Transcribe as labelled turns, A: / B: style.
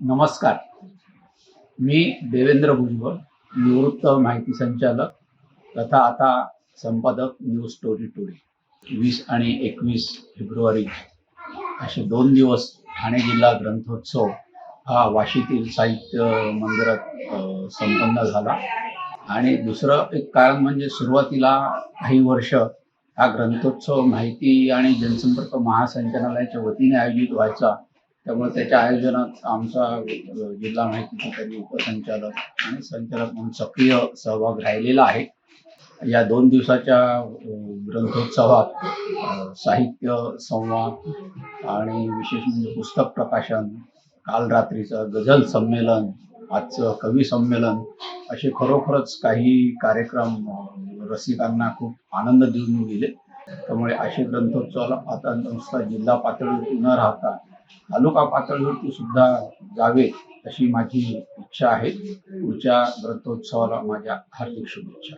A: नमस्कार. मी देवेंद्र भुजबळ निवृत्त माहिती संचालक तथा आता संपादक न्यूज स्टोरी टुडे. वीस आणि एकवीस फेब्रुवारी असे दोन दिवस ठाणे जिल्हा ग्रंथोत्सव हा वाशीतील साहित्य मंदिरात संपन्न झाला. आणि दुसरं एक कारण म्हणजे सुरुवातीला काही वर्ष हा ग्रंथोत्सव माहिती आणि जनसंपर्क महासंचालनालयाच्या वतीने आयोजित व्हायचा. त्यामुळे त्याच्या आयोजनात आमचा जिल्हा माहिती उपसंचालक आणि संचालक म्हणून सक्रिय सहभाग राहिलेला आहे. या दोन दिवसाच्या ग्रंथोत्सवात साहित्य संवाद आणि विशेष म्हणजे पुस्तक प्रकाशन काल रात्रीचं गझल संमेलन आजचं कवी संमेलन असे खरोखरच काही कार्यक्रम रसिकांना खूप आनंद देऊन गेले. त्यामुळे असे ग्रंथोत्सवाला आता नुसता जिल्हा पातळीवरती न राहता तालुका पातळीवरती सुद्धा जावे अशी माझी इच्छा आहे. पुढच्या ग्रंथोत्सवाला माझ्या हार्दिक शुभेच्छा.